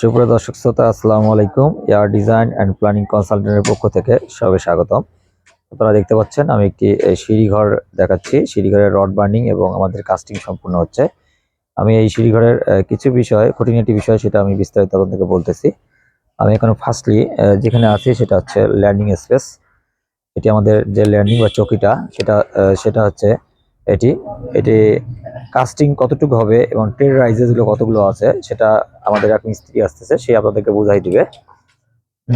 সুপ্রিয় দর্শক শ্রোতা, আসসালামু আলাইকুম। এয়ার ডিজাইন অ্যান্ড প্ল্যানিং কনসালটেন্টের পক্ষ থেকে সবে স্বাগতম। আপনারা দেখতে পাচ্ছেন, আমি একটি সিঁড়িঘর দেখাচ্ছি। সিঁড়িঘরের রড বার্নিং এবং আমাদের কাস্টিং সম্পূর্ণ হচ্ছে। আমি এই সিঁড়িঘরের কিছু বিষয়, খুঁটিনাটি বিষয়, সেটা আমি বিস্তারিত তখন থেকে বলতেছি। আমি এখন ফার্স্টলি যেখানে আছি, সেটা হচ্ছে ল্যান্ডিং স্পেস। এটি আমাদের যে ল্যান্ডিং বা চকিটা, সেটা সেটা হচ্ছে এটি। এটি কাস্টিং কতটুকু হবে এবং ট্রেড রাইজেসগুলো কতগুলো আছে, সেটা আমাদের এক মিস্ত্রি আসতেছে, সে আপনাদেরকে বোঝাই দিবে।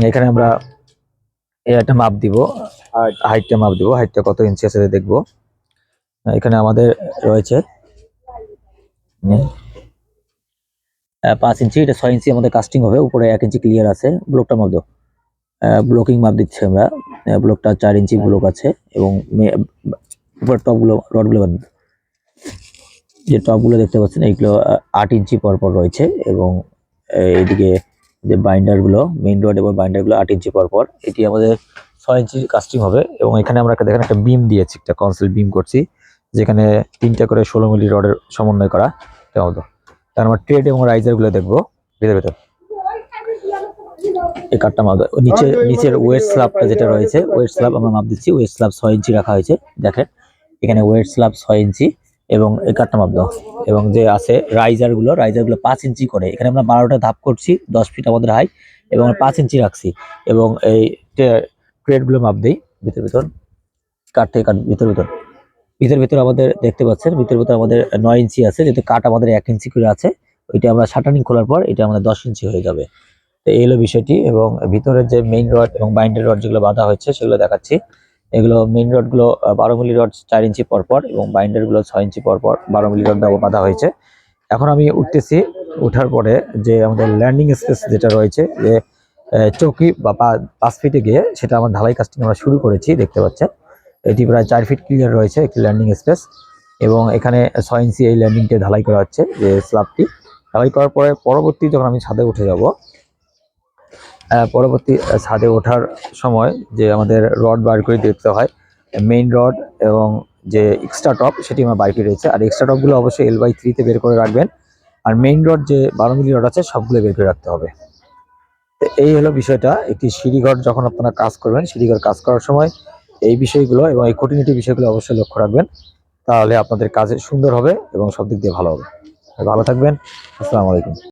এখানে আমরা একটা মাপ দিব হাইটটা মাপ দিব হাইটটা কত ইঞ্চি আছে দেখব। এখানে আমাদের রয়েছে পাঁচ ইঞ্চি এটা ছয় ইঞ্চি আমাদের কাস্টিং হবে, উপরে এক ইঞ্চি ক্লিয়ার আছে ব্লকটা মাপ দাও। ব্লকিং মাপ দিচ্ছি আমরা ব্লকটা চার ইঞ্চি ব্লক আছে, এবং মে- উপর টপগুলো রডগুলো দাও। যে টপগুলো দেখতে পাচ্ছেন এইগুলো আট ইঞ্চি পর পর রয়েছে এবং আহ, এইদিকে যে বাইন্ডারগুলো মেইন রড এবং বাইন্ডারগুলো আট ইঞ্চি পর পর এটি আমাদের ছয় ইঞ্চি কাস্টিং হবে এবং এখানে আমরা দেখেন একটা বিম দিয়েছি একটা কনসেল বিম করছি যেখানে তিনটা করে ষোলো মিলি রডের সমন্বয় করা মতো তার আমরা ট্রেড এবং রাইজারগুলো দেখব ভিতরে ভিতর এই কাঠটা মাপ। নিচে নিচের ওয়েট স্ল্যাবটা যেটা রয়েছে ওয়েট স্ল্যাব আমরা মাপ দিচ্ছি ওয়েট স্ল্যাব ছয় ইঞ্চি রাখা হয়েছে দেখেন এখানে ওয়েট স্ল্যাব ছয় ইঞ্চি এবং এই কাঠটা মাপ দাও। এবং যে আছে রাইজারগুলো রাইজারগুলো পাঁচ ইঞ্চি করে। এখানে আমরা বারোটা ধাপ করছি, দশ ফিট আমাদের হাই এবং পাঁচ ইঞ্চি রাখছি। এবং এই ট্রেডগুলো মাপ দিই, ভিতর ভিতর। কাঠ থেকে কাঠ, ভিতর ভিতর। ভিতর ভিতর আমাদের দেখতে পাচ্ছেন, ভিতর ভিতর আমাদের নয় ইঞ্চি আছে, যেহেতু কাঠ আমাদের এক ইঞ্চি করে আছে, ওইটা আমরা শাটারিং খোলার পর এটা আমাদের দশ ইঞ্চি হয়ে যাবে। তো এই হলো বিষয়টি, এবং ভিতরের যে মেইন রড এবং বাইন্ডার রড যেগুলো বাঁধা হয়েছে, সেগুলো দেখাচ্ছি। এগুলো মেইন রডগুলো বারো মিলি রড চার ইঞ্চি পর পর এবং বাইন্ডারগুলো ছয় ইঞ্চি পর পর বারো মিলি রড ব্যবহার বাঁধা হয়েছে। এখন আমি উঠতেছি, উঠার পরে যে আমাদের ল্যান্ডিং স্পেস যেটা রয়েছে, যে চৌকি বা পাঁচ ফিটে গিয়ে সেটা আমার ঢালাই কাস্টিং আমরা শুরু করেছি, দেখতে পাচ্ছেন। এটি প্রায় চার ফিট ক্লিয়ার রয়েছে একটি ল্যান্ডিং স্পেস এবং এখানে ছয় ইঞ্চি এই ল্যান্ডিংটা ঢালাই করা হচ্ছে, যে স্ল্যাবটি ঢালাই করার পরে পরবর্তী যখন আমি ছাদে উঠে যাব পরবর্তী ছাদে ওঠার সময় যে আমাদের রড বার করে দেখতে হয় মেইন রড এবং যে এক্সট্রা টপ সেটি আমার বাইকে রয়েছে। আর এক্সট্রা টপগুলো অবশ্যই এল বাই থ্রিতে বের করে রাখবেন। আর মেইন রড যে বারো মিলি রড আছে, সবগুলো বের করে রাখতে হবে। এই হলো বিষয়টা। একটি সিঁড়িঘর যখন আপনারা কাজ করবেন, সিঁড়িঘর কাজ করার সময় এই বিষয়গুলো এবং এই খুঁটিনাটি বিষয়গুলো অবশ্যই লক্ষ্য রাখবেন। তাহলে আপনাদের কাজে সুন্দর হবে এবং সব দিক দিয়ে ভালো হবে। ভালো থাকবেন। আসসালামু আলাইকুম।